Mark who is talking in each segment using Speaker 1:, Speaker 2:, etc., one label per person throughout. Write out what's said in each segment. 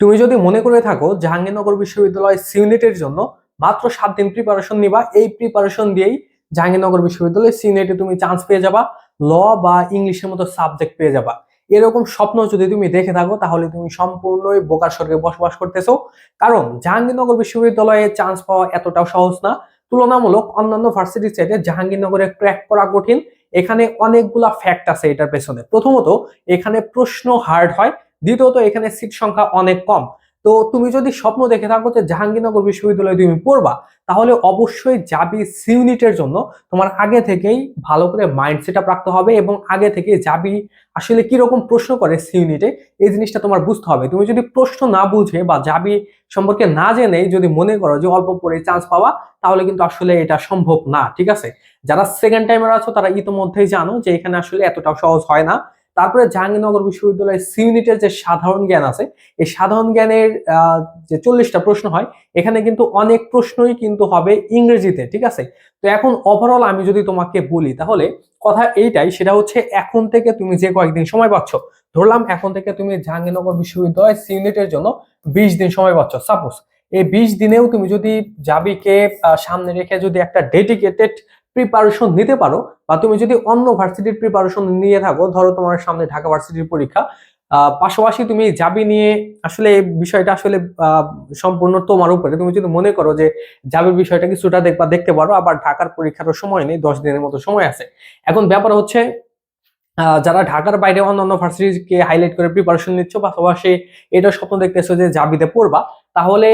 Speaker 1: তুমি যদি মনে করে থাকো জাহাঙ্গীরনগর বিশ্ববিদ্যালয় সিউনিটের জন্য মাত্র সাত দিন প্রিপারেশন নিবা, এই প্রিপারেশন দিয়েই জাহাঙ্গীরনগর বিশ্ববিদ্যালয় সিউনিটে তুমি চান্স পেয়ে যাবা ল বা ইংলিশের মতো সাবজেক্ট পেয়ে যাবা। এরকম স্বপ্ন যদি তুমি দেখে থাকো, তাহলে তুমি সম্পূর্ণই বোকার স্বর্গে বসবাস করতেছো। কারণ জাহাঙ্গীরনগর বিশ্ববিদ্যালয়ে চান্স পাওয়া এতটাও সহজ না। তুলনামূলক অন্যান্য ভার্সিটির চাইতে জাহাঙ্গীরনগরে ক্র্যাক করা কঠিন। এখানে অনেকগুলা ফ্যাক্ট আছে এটার পেছনে। প্রথমত, এখানে প্রশ্ন হার্ড হয়। দ্বিতীয়ত, এখানে সিট সংখ্যা অনেক কম। তো তুমি যদি স্বপ্ন দেখে থাকো যে জাহাঙ্গীরনগর বিশ্ববিদ্যালয়ে তুমি পড়বা, তাহলে অবশ্যই যাবি সিউনিটের জন্য। তোমার আগে থেকেই ভালো করে মাইন্ড সেট রাখতে হবে এবং আগে থেকে যাবি আসলে কীরকম প্রশ্ন করে সিউনিটে, এই জিনিসটা তোমার বুঝতে হবে। তুমি যদি প্রশ্ন না বুঝে বা যাবি সম্পর্কে না জেনে যদি মনে করো যে অল্প পরে চান্স পাওয়া, তাহলে কিন্তু আসলে এটা সম্ভব না, ঠিক আছে? যারা সেকেন্ড টাইমার আছো, তারা ইতোমধ্যেই জানো যে এখানে আসলে এতটাও সহজ হয় না। তারপরে জাহাঙ্গীরনগর বিশ্ববিদ্যালয়ের সিউনিটের যে সাধারণ জ্ঞান আছে, এই সাধারণ জ্ঞানের যে চল্লিশটা প্রশ্ন হয়, এখানে কিন্তু অনেক প্রশ্নই কিন্তু হবে ইংরেজিতে, ঠিক আছে? তো এখন ওভারঅল আমি যদি তোমাকে বলি, তাহলে কথা এইটাই, সেটা হচ্ছে এখন থেকে তুমি যে কয়েকদিন সময় পাচ্ছ, ধরলাম এখন থেকে তুমি জাহাঙ্গীরনগর বিশ্ববিদ্যালয় সিউনিটের জন্য বিশ দিন সময় পাচ্ছ। সাপোজ এই বিশ দিনেও তুমি যদি জাবিকে সামনে রেখে যদি একটা ডেডিকেটেড প্রিপারেশন নিতে পারো বা তুমি যদি অন্য ভার্সিটির প্রিপারেশন নিয়ে থাকো, ধরো তোমার সামনে ঢাকা ভার্সিটির পরীক্ষা পাশাপাশি তুমি যাবি নিয়ে আসলে বিষয়টা আসলে সম্পূর্ণ তোমার উপরে। তুমি যদি মনে করো যে যাবে বিষয়টা কিছুটা দেখবা, দেখতে পারো, আবার ঢাকার পরীক্ষারও সময় নেই, দশ দিনের মতো সময় আছে। এখন ব্যাপার হচ্ছে যারা ঢাকার বাইরে অন্যান্য ভার্সিটিকে হাইলাইট করে প্রিপারেশন নিচ্ছ, পাশাপাশি এটা স্বপ্ন দেখতেছো যে জাবিতে পড়বা, তাহলে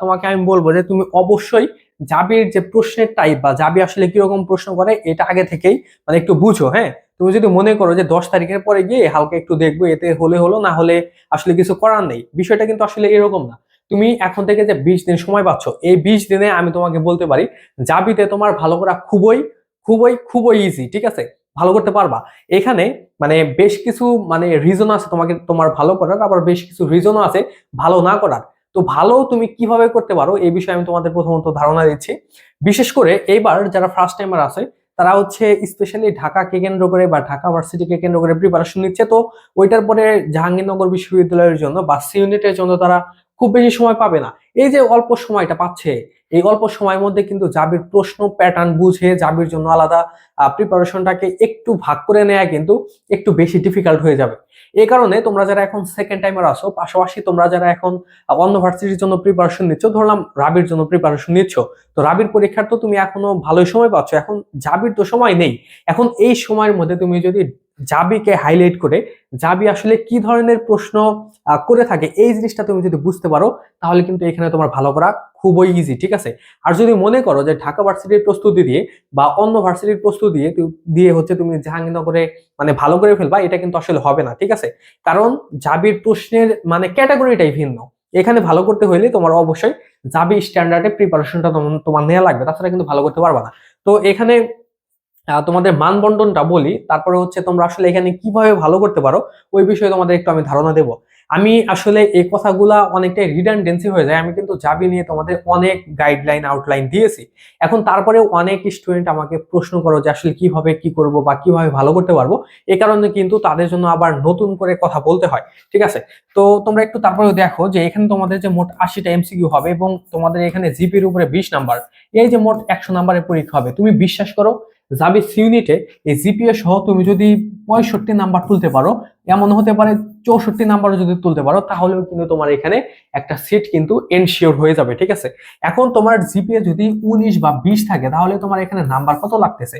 Speaker 1: তোমাকে আমি বলব যে তুমি অবশ্যই জাবির যে প্রশ্নের টাইপ বা জাবি আসলে কীরকম প্রশ্ন করে, এটা আগে থেকেই মানে একটু বুঝো হ্যাঁ? তুমি যদি মনে করো যে দশ তারিখের পরে গিয়ে হালকা একটু দেখব, এতে হলে হলো, না হলে আসলে কিছু করার নেই। বিষয়টা কিন্তু আসলে এরকম না। তুমি এখন থেকে যে বিশ দিন সময় পাচ্ছ, এই বিশ দিনে আমি তোমাকে বলতে পারি জাবিতে তোমার ভালো করা খুবই খুবই খুবই ইজি ঠিক আছে? ভালো করতে পারবা। এখানে মানে বেশ কিছু মানে রিজন আছে তোমাকে তোমার ভালো করার, আবার বেশ কিছু রিজনও আছে ভালো না করার। তো ভালো তুমি কীভাবে করতে পারো? এই বিষয়ে আমি তোমাদের প্রথমত ধারণা দিচ্ছি। বিশেষ করে এইবার যারা ফার্স্ট টাইমার আছে, তারা হচ্ছে স্পেশালি ঢাকাকে কেন্দ্র করে বা ঢাকা ভার্সিটিকে কেন্দ্র করে প্রিপারেশন নিচ্ছে। তো ওইটার পরে জাহাঙ্গীরনগর বিশ্ববিদ্যালয়ের জন্য বা সি ইউনিটের জন্য তারা খুব বেশি সময় পাবে না। এই যে অল্প সময়টা পাচ্ছে, এই অল্প সময়ের মধ্যে কিন্তু জাবির প্রশ্ন প্যাটার্ন বুঝে জাবির জন্য আলাদা প্রিপারেশনটাকে একটু ভাগ করে নেওয়া কিন্তু একটু বেশি ডিফিকাল্ট হয়ে যাবে। এই কারণে তোমরা যারা এখন সেকেন্ড টাইমার আসো পাশাপাশি তোমরা যারা এখন অন্য ভার্সিটির জন্য প্রিপারেশন নিচ্ছ ধরলাম রাবির জন্য প্রিপারেশন নিচ্ছ, তো রাবির পরীক্ষার তো তুমি এখনও ভালোই সময় পাচ্ছ, এখন জাবির তো সময় নেই। এখন এই সময়ের মধ্যে তুমি যদি জাবিকে হাইলাইট করে, জাবি আসলে কি ধরনের প্রশ্ন করে থাকে, এই জিনিসটা তুমি যদি বুঝতে পারো, তাহলে কিন্তু এখানে তোমার ভালো করা খুবই ইজি ঠিক আছে? আর যদি মনে করো যে ঢাকা ভার্সিটির প্রস্তুতি দিয়ে বা অন্য ভার্সিটির প্রস্তুতি দিয়ে দিয়ে হচ্ছে তুমি জাহাঙ্গীরনগরে মানে ভালো করে ফেলবা, এটা কিন্তু আসলে হবে না, ঠিক আছে? কারণ জাবির প্রশ্নের মানে ক্যাটাগরিটাই ভিন্ন। এখানে ভালো করতে হইলে তোমার অবশ্যই জাবি স্ট্যান্ডার্ডে প্রিপারেশনটা তোমার নেওয়া লাগবে, তাছাড়া কিন্তু ভালো করতে পারবা না। তো এখানে তোমাদের মানবন্টনটা বলি, তারপরে হচ্ছে তোমরা আসলে এখানে কীভাবে ভালো করতে পারো, ওই বিষয়ে তোমাদের একটু আমি ধারণা দেব। আমি আসলে এই কথাগুলা অনেকটাই রিডান্ডেন্সি হয়ে যায়। আমি কিন্তু যাবি নিয়ে তোমাদের অনেক গাইডলাইন আউটলাইন দিয়েছি। এখন তারপরে অনেক স্টুডেন্ট আমাকে প্রশ্ন করো যে আসলে কীভাবে কি করব বা কীভাবে ভালো করতে পারব? এ কারণে কিন্তু তাদের জন্য আবার নতুন করে কথা বলতে হয়। ঠিক আছে? তো তোমরা একটু তারপরে দেখো যে এখানে তোমাদের যে মোট আশিটা এমসিকিউ হবে এবং তোমাদের এখানে জিপির উপরে বিশ নাম্বার এই যে মোট একশো নাম্বারের পরীক্ষা হবে। তুমি বিশ্বাস করো যাবে ইউনিটে এই জিপিএ সহ তুমি যদি পঁয়ষট্টি নাম্বার তুলতে পারো এমন হতে পারে চৌষট্টি নাম্বারও যদি তুলতে পারো, তাহলেও কিন্তু তোমার এখানে একটা সিট কিন্তু এনশিওর হয়ে যাবে, ঠিক আছে? এখন তোমার জিপিএ যদি উনিশ বা বিশ থাকে, তাহলে তোমার এখানে নাম্বার কত লাগতেছে?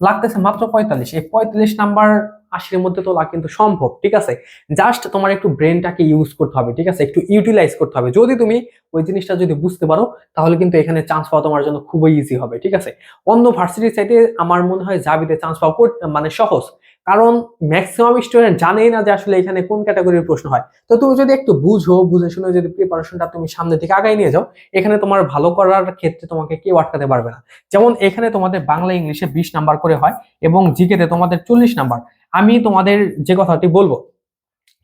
Speaker 1: লাগতেছে মাত্র পঁয়তাল্লিশ। এই পঁয়তাল্লিশ নাম্বার আশির মধ্যে তোলা কিন্তু সম্ভব, ঠিক আছে? জাস্ট তোমার একটু ব্রেনটাকে ইউজ করতে হবে, ঠিক আছে? একটু ইউটিলাইজ করতে হবে। যদি তুমি ওই জিনিসটা যদি বুঝতে পারো, তাহলে কিন্তু এখানে চান্স পাওয়া তোমার জন্য খুবই ইজি হবে, ঠিক আছে? অন্য ভার্সিটির সাইডে আমার মনে হয় জাবিতে চান্স পাওয়া মানে সহজ। কারণ ম্যাক্সিমাম স্টুডেন্ট জানেই না যে আসলে এখানে কোন ক্যাটাগরির প্রশ্ন হয়। তো তুমি যদি একটু বুঝো, বুঝে শুনে যদি প্রিপারেশনটা তুমি সামনে থেকে আগাই নিয়ে যাও, এখানে তোমার ভালো করার ক্ষেত্রে তোমাকে কেউ আটকাতে পারবে না। যেমন এখানে তোমাদের বাংলা, ইংলিশে বিশ নাম্বার করে হয় এবং জিকেতে তোমাদের চল্লিশ নাম্বার আমি তোমাদের যে কথাটি বলব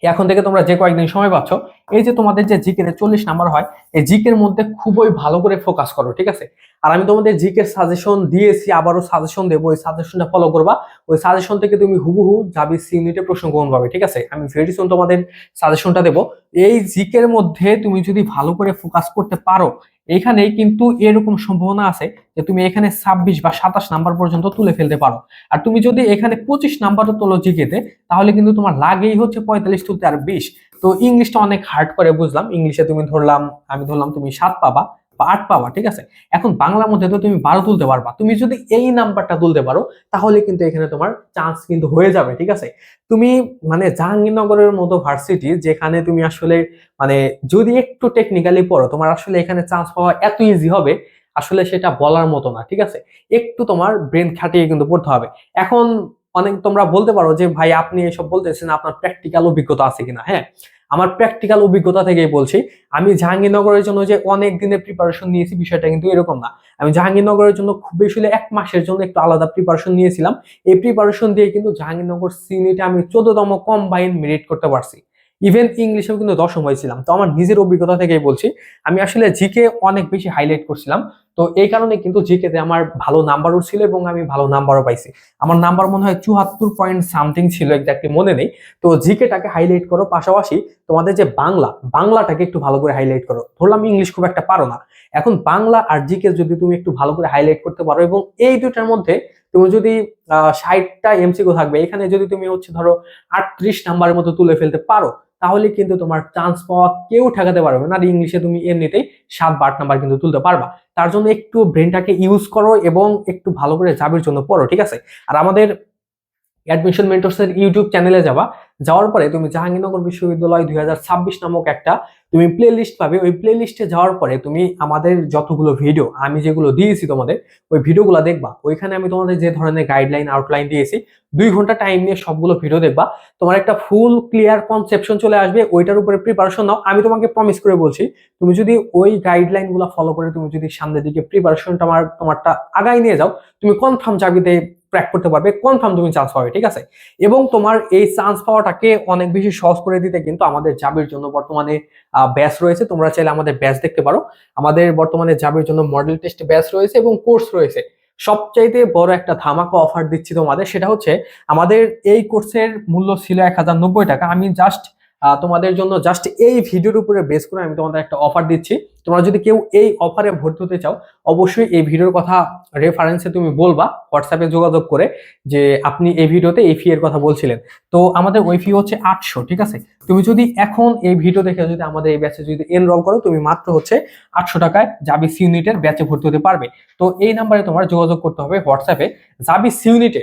Speaker 1: এখন থেকে তোমরা যে কয়েকদিন সময় পাচ্ছ এই যে তোমাদের যে জিকের চল্লিশ নাম্বার হয়, এই জিকের মধ্যে খুবই ভালো করে ফোকাস করো, ঠিক আছে? আর আমি তোমাদের জিকের সাজেশন দিয়েছি, আবারও সাজেশন দেবো, ওই সাজেশনটা ফলো করবা। ওই সাজেশন থেকে তুমি হুবহু যাবি সি ইউনিটে প্রশ্ন গ্রহণ পাবে ঠিক আছে? আমি ভেরি সুন তোমাদের সাজেশনটা দেবো। এই জিকের মধ্যে তুমি যদি ভালো করে ফোকাস করতে পারো এখানে কিন্তু এরকম সম্ভাবনা আছে যে তুমি এখানে ছাব্বিশ বা সাতাশ নাম্বার পর্যন্ত তুলে ফেলতে পারো। আর তুমি যদি এখানে পঁচিশ নাম্বারও তোলো জিকেতে, তাহলে কিন্তু তোমার লাগেই হচ্ছে পঁয়তাল্লিশ তুলতে আর বিশ। তো ইংলিশটা অনেক হার্ড করে বুঝলাম। ইংলিশে তুমি ধরলাম, আমি ধরলাম তুমি সাত পাবা বা আট পাবা, ঠিক আছে? এখন বাংলার মধ্যে তো তুমি বারো তুলতে পারবা। তুমি যদি এই নাম্বারটা তুলতে পারো, তাহলে কিন্তু এখানে তোমার চান্স কিন্তু হয়ে যাবে, ঠিক আছে? তুমি মানে জাহাঙ্গীরনগরের মতো ভার্সিটি, যেখানে তুমি আসলে মানে যদি একটু টেকনিক্যালি পড়ো, তোমার আসলে এখানে চান্স পাওয়া এত ইজি হবে, আসলে সেটা বলার মতো না, ঠিক আছে? একটু তোমার ব্রেন খাটিয়ে কিন্তু পড়তে হবে। এখন অনেক তোমরা বলতে পারো যে, ভাই, আপনি এসব বলতেছেন, আপনার প্র্যাকটিক্যাল অভিজ্ঞতা আছে কিনা? হ্যাঁ আমার প্র্যাকটিক্যাল অভিজ্ঞতা থেকেই বলছি। আমি জাহাঙ্গীরনগরের জন্য যে অনেক দিনের প্রিপারেশন নিয়েছি, বিষয়টা কিন্তু এরকম না। আমি জাহাঙ্গীরনগরের জন্য খুব বেশি এক মাসের জন্য একটু আলাদা প্রিপারেশন নিয়েছিলাম। এই প্রিপারেশন দিয়ে কিন্তু জাহাঙ্গীরনগর সিনিটা আমি চোদ্দতম কম্বাইন মেরিট করতে পারছি। ইভেন ইংলিশেও কিন্তু দশম হয়েছিলাম। তো আমার নিজের অভিজ্ঞতা থেকেই বলছি, আমি আসলে জিকে অনেক বেশি হাইলাইট করছিলাম। তো এই কারণে কিন্তু জিকেতে আমার ভালো নাম্বার উঠছিল এবং আমি ভালো নাম্বারও পাইছি। আমার নাম্বার মনে হয় চুয়াত্তর পয়েন্ট সামথিং ছিল এক্স্যাক্টলি মনে নেই। তো জিকেটাকে হাইলাইট করো, পাশাপাশি তোমাদের যে বাংলা, বাংলাটাকে একটু ভালো করে হাইলাইট করো। ধরলাম ইংলিশ খুব একটা পারো না। এখন বাংলা আর জিকে যদি তুমি একটু ভালো করে হাইলাইট করতে পারো এবং এই দুটার মধ্যে তুমি যদি, আহ, ষাটটা এমসিকিউ থাকবে, এখানে যদি তুমি হচ্ছে ধরো আটত্রিশ নাম্বারের মতো তুলে ফেলতে পারো তাহলে কিন্তু তোমার চান্স পাওয়া কেউ ঠেকাতে পারবে না। আর ইংলিশে তুমি এমনিতেই সাত বার নাম্বার কিন্তু তুলতে পারবা। তার জন্য একটু ব্রেনটাকে ইউজ করো এবং একটু ভালো করে যাবের জন্য পড়ো, ঠিক আছে? আর আমাদের অ্যাডমিশন মেন্টরসের ইউটিউব চ্যানেলে যাবা। যাওয়ার পরে তুমি জাহাঙ্গীরনগর বিশ্ববিদ্যালয় দুই হাজার ছাব্বিশ নামক একটা তুমি প্লে লিস্ট পাবে। ওই প্লে লিস্টে যাওয়ার পরে তুমি আমাদের যতগুলো ভিডিও আমি যেগুলো দিয়েছি তোমাদের, ওই ভিডিওগুলো দেখবা। ওইখানে আমি তোমাদের যে ধরনের গাইডলাইন আউটলাইন দিয়েছি, দুই ঘণ্টা টাইম নিয়ে সবগুলো ভিডিও দেখবা। তোমার একটা ফুল ক্লিয়ার কনসেপশন চলে আসবে, ওইটার উপরে প্রিপারেশন নাও। আমি তোমাকে প্রমিস করে বলছি, তুমি যদি ওই গাইডলাইনগুলো ফলো করে তুমি যদি সামনের দিকে প্রিপারেশনটা আমার তোমারটা আগাই নিয়ে যাও, তুমি কনফার্ম চাবিতে ক্র্যাক করতে পারবে কনফার্ম তুমি চান্স পাবে, ঠিক আছে? এবং তোমার এই চান্স পাওয়াটাকে অনেক বেশি সহজ করে দিতে কিন্তু আমাদের জাবির জন্য বর্তমানে ব্যাচ রয়েছে। তোমরা চাইলে আমাদের ব্যাচ দেখতে পারো। আমাদের বর্তমানে জাবির জন্য মডেল টেস্ট ব্যাচ রয়েছে এবং কোর্স রয়েছে। সবচাইতে বড় একটা ধামাকা অফার দিচ্ছি তোমাদের, সেটা হচ্ছে আমাদের এই কোর্সের মূল্য ছিল এক হাজার নব্বই টাকা। আমি জাস্ট তোমাদের জন্য জাস্ট এই ভিডিওর উপরে বেস করে আমি তোমাদের একটা অফার দিচ্ছি। তোমরা যদি কেউ এই অফারে ভর্তি হতে চাও, অবশ্যই এই ভিডিওর কথা রেফারেন্সে তুমি বলবা হোয়াটসঅ্যাপে যোগাযোগ করে যে আপনি এই ভিডিওতে এই ফি এর কথা বলছিলেন। তো আমাদের ওই ফি হচ্ছে আটশো, ঠিক আছে? তুমি যদি এখন এই ভিডিও দেখে যদি আমাদের এই ব্যাচে যদি এনরোল করো, তুমি মাত্র হচ্ছে আটশো টাকায় জাবি সি ইউনিটের ব্যাচে ভর্তি হতে পারবে। তো এই নাম্বারে তোমার যোগাযোগ করতে হবে হোয়াটসঅ্যাপে জাবি সি ইউনিটে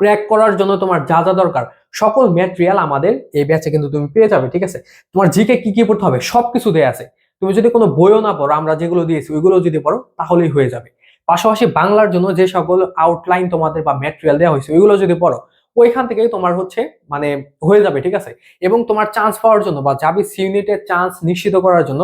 Speaker 1: ক্র্যাক করার জন্য তোমার যা যা দরকার, সকল ম্যাটেরিয়াল আমাদের এই ব্যাচে কিন্তু তুমি পেয়ে যাবে, ঠিক আছে? তোমার জিকে কি কি পড়তে হবে, সবকিছু দেয়া আছে। তুমি যদি কোনো বইও না পড়ো, আমরা যেগুলো দিয়েছি, ওইগুলো যদি পড়ো, তাহলেই হয়ে যাবে। পাশাপাশি বাংলার জন্য যে সকল আউটলাইন তোমাদের বা ম্যাটেরিয়াল দেওয়া হয়েছে, ওইগুলো যদি পড়ো, ওইখান থেকেই তোমার হচ্ছে মানে হয়ে যাবে, ঠিক আছে? এবং তোমার চান্স পাওয়ার জন্য বা যাবি ইউনিটের চান্স নিশ্চিত করার জন্য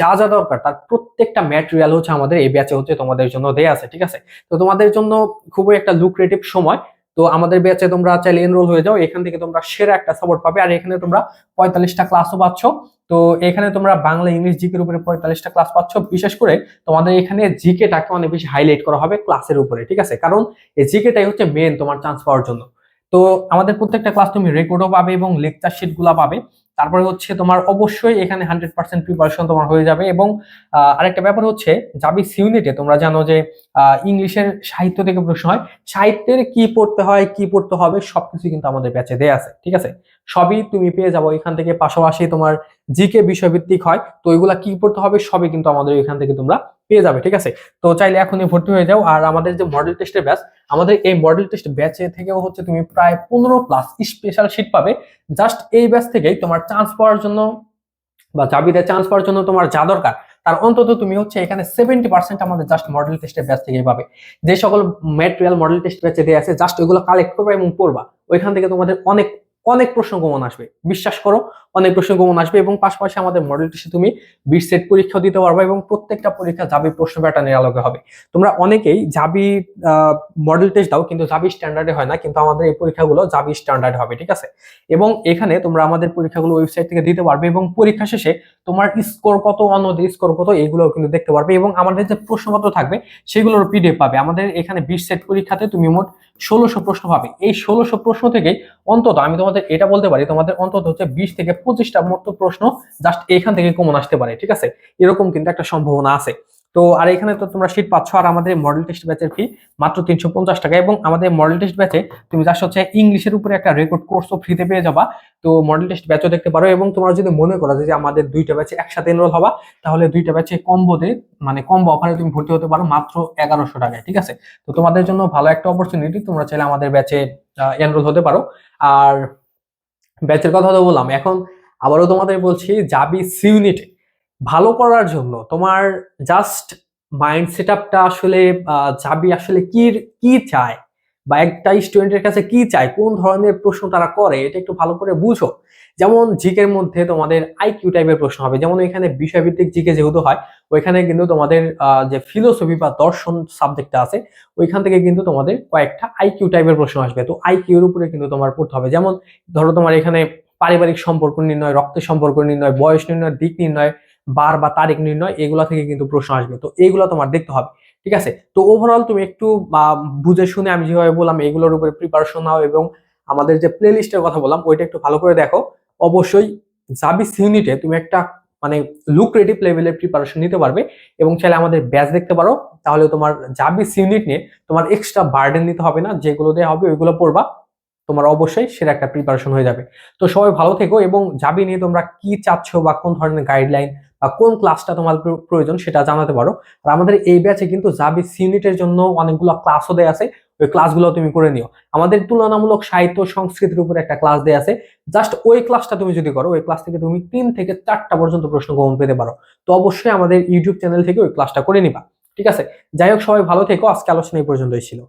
Speaker 1: যা যা দরকার, তার প্রত্যেকটা ম্যাটেরিয়াল হচ্ছে আমাদের এই ব্যাচে হচ্ছে তোমাদের জন্য দেয়া আছে, ঠিক আছে? তো তোমাদের জন্য খুবই একটা লুক্রেটিভ সময় তো আমাদের ব্যাচে তোমরা চাইলে এনরোল হয়ে যাও। এখান থেকে তোমরা সেরা একটা সাপোর্ট পাবে। আর এখানে তোমরা পঁয়তাল্লিশটা ক্লাসও পাচ্ছ। তো এখানে তোমরা বাংলা, ইংলিশ জিকের উপরে পঁয়তাল্লিশটা ক্লাস পাচ্ছ। বিশেষ করে তোমাদের এখানে জিকেটাকে অনেক বেশি হাইলাইট করা হবে ক্লাসের উপরে, ঠিক আছে? কারণ এই জিকেটাই হচ্ছে মেন তোমার চান্স পাওয়ার জন্য। তো আমাদের প্রত্যেকটা ক্লাস তুমি রেকর্ডও পাবে এবং লেকচার শিটগুলো পাবে। তারপরে হচ্ছে তোমার অবশ্যই এখানে হান্ড্রেড পার্সেন্ট প্রিপারেশন তোমার হয়ে যাবে এবং আরেকটা ব্যাপার হচ্ছে যাবি সিউনিটে তোমরা জানো যে ইংলিশের সাহিত্য থেকে প্রশ্ন হয়, সাহিত্যের কি পড়তে হয়, কি পড়তে হবে সবকিছু কিন্তু আমাদের ব্যাচে দেয়া আছে, ঠিক আছে? সবই তুমি পেয়ে যাব, এখান থেকে পাশাপাশি তোমার জিকে বিষয়ভিত্তিক হয়, তো ওইগুলা কি পড়তে হবে সবই কিন্তু আমাদের এখান থেকে তোমরা পেয়ে যাবে, ঠিক আছে? তো চাইলে এখনই ভর্তি হয়ে যাও। আর আমাদের যে মডেল টেস্টের ব্যাচ আমাদের এই মডেল টেস্ট ব্যাচে থেকেও হচ্ছে তুমি প্রায় পনেরো প্লাস স্পেশাল সিট পাবে। জাস্ট এই ব্যাচ থেকেই তোমার চান্স পাওয়ার জন্য বা চাবিতে চান্স পাওয়ার জন্য তোমার যা দরকার, তার অন্তত তুমি হচ্ছে এখানে সেভেন্টি পার্সেন্ট আমাদের জাস্ট মডেল টেস্টের ব্যাচ থেকেই পাবে। যে সকল ম্যাটেরিয়াল মডেল টেস্ট ব্যাচে দিয়ে আছে জাস্ট ওইগুলো কালেক্ট করবে এবং পড়বা। ওইখান থেকে তোমাদের অনেক অনেক প্রশ্ন কমন আসবে। বিশ্বাস করো, অনেক প্রশ্ন কমন আসবে এবং পাশাপাশি আমাদের মডেল টেস্টে তুমি বিশ সেট পরীক্ষা দিতে পারবে এবং প্রত্যেকটা পরীক্ষা জাবি প্রশ্ন প্যাটার্নের আলোকে হবে। তোমরা অনেকেই জাবি মডেল টেস্ট দাও কিন্তু জাবি স্ট্যান্ডার্ডে হয় না, কিন্তু আমাদের এই পরীক্ষাগুলো জাবি স্ট্যান্ডার্ড হবে, ঠিক আছে? এবং এখানে তোমরা আমাদের পরীক্ষাগুলো ওয়েবসাইট থেকে দিতে পারবে এবং পরীক্ষা শেষে তোমার স্কোর কত অন্যদের স্কোর কত এগুলো কিন্তু দেখতে পারবে এবং আমাদের যে প্রশ্নপত্র থাকবে, সেগুলোর পিডিএফ পাবে। আমাদের এখানে বিশ সেট পরীক্ষাতে তুমি মোট ষোলোশো প্রশ্ন হবে। এই ষোলোশো প্রশ্ন থেকে অন্তত আমি তোমাদের এটা বলতে পারি, তোমাদের অন্তত হচ্ছে বিশ থেকে পঁচিশটা মতো প্রশ্ন জাস্ট এখান থেকে কমন আসতে পারে, ঠিক আছে? এরকম কিন্তু একটা সম্ভাবনা আছে। তো আর এখানে তো তোমরা শীট পাচ্ছ, আর আমাদের মডেল টেস্ট ব্যাচের ফি মাত্র তিনশো পঞ্চাশ টাকা এবং আমাদের মডেল টেস্ট ব্যাচে তুমি জাস্ট হচ্ছে ইংলিশের উপরে একটা রেকর্ড কোর্সও ফ্রিতে পেয়ে যাবা। তো মডেল টেস্ট ব্যাচও দেখতে পারো এবং তোমরা যদি মনে করো যে আমাদের দুইটা ব্যাচে একসাথে এনরোল হবা, তাহলে দুইটা ব্যাচে কম্বোতে মানে কম্বো অফারে তুমি ভর্তি হতে পারো মাত্র এগারোশো টাকায়, ঠিক আছে? তো তোমাদের জন্য ভালো একটা অপরচুনিটি তোমরা চাইলে আমাদের ব্যাচে এনরোল হতে পারো। আর ব্যাচের কথা তো বললাম, এখন আবারও তোমাদের বলছি, যাবি সিউনিটে ভালো করার জন্য তোমার জাস্ট মাইন্ড সেট আপটা আসলে যাবি আসলে কি কি চায়? বা একটা স্টুডেন্টের কাছে কি চায়? কোন ধরনের প্রশ্ন তারা করে? এটা একটু ভালো করে বুঝো। যেমন জিকের মধ্যে তোমাদের আইকিউ টাইপের প্রশ্ন হবে। যেমন এখানে বিষয়ভিত্তিক জিকে যেহেতু হয়, ওইখানে কিন্তু তোমাদের যে ফিলোসফি বা দর্শন সাবজেক্টটা আছে, ওইখান থেকে কিন্তু তোমাদের কয়েকটা আইকিউ টাইপের প্রশ্ন আসবে। তো আইকিউর উপরে কিন্তু তোমার পড়তে হবে। যেমন ধরো তোমার এখানে পারিবারিক সম্পর্ক নির্ণয়, রক্তের সম্পর্ক নির্ণয়, বয়স নির্ণয়, দিক নির্ণয় বার বা তারিখ নির্ণয় এগুলা থেকে কিন্তু প্রশ্ন আসবে। তো এইগুলো তোমার দেখতে হবে, ঠিক আছে? তো ওভারঅল তুমি একটু বুঝে শুনে আমি যেভাবে বললাম এগুলোর উপরে প্রিপারেশন নাও এবং আমাদের যে প্লে কথা বললাম, ওইটা একটু ভালো করে দেখো। অবশ্যই জাবিস ইউনিটে তুমি একটা মানে লুক্রেটিভ লেভেলের প্রিপারেশন নিতে পারবে এবং চাইলে আমাদের ব্যাচ দেখতে পারো। তাহলে তোমার জাবিস ইউনিট নিয়ে তোমার এক্সট্রা বার্ডেন নিতে হবে না, যেগুলো দেওয়া হবে ওইগুলো পড়বা। তোমার অবশ্যই সেটা একটা প্রিপারেশন হয়ে যাবে। তো সবাই ভালো থেকো এবং যাবি নিয়ে তোমরা কি চাচ্ছ বা কোন ধরনের গাইডলাইন বা কোন ক্লাসটা তোমার প্রয়োজন সেটা জানাতে পারো। আর আমাদের এই ব্যাচে কিন্তু জাবি ইউনিটের জন্য অনেকগুলো ক্লাসও দেওয়া আছে, ওই ক্লাসগুলো তুমি করে নিও। আমাদের তুলনামূলক সাহিত্য সংস্কৃতির উপরে একটা ক্লাস দেওয়া আছে। জাস্ট ওই ক্লাসটা তুমি যদি করো, ওই ক্লাস থেকে তুমি তিন থেকে চারটা পর্যন্ত প্রশ্ন গ্রহণ পেতে পারো। তো অবশ্যই আমাদের ইউটিউব চ্যানেল থেকে ওই ক্লাসটা করে নিবা। ঠিক আছে? যাই হোক, সবাই ভালো থেকো। আজকে আলোচনা এই পর্যন্তই ছিল।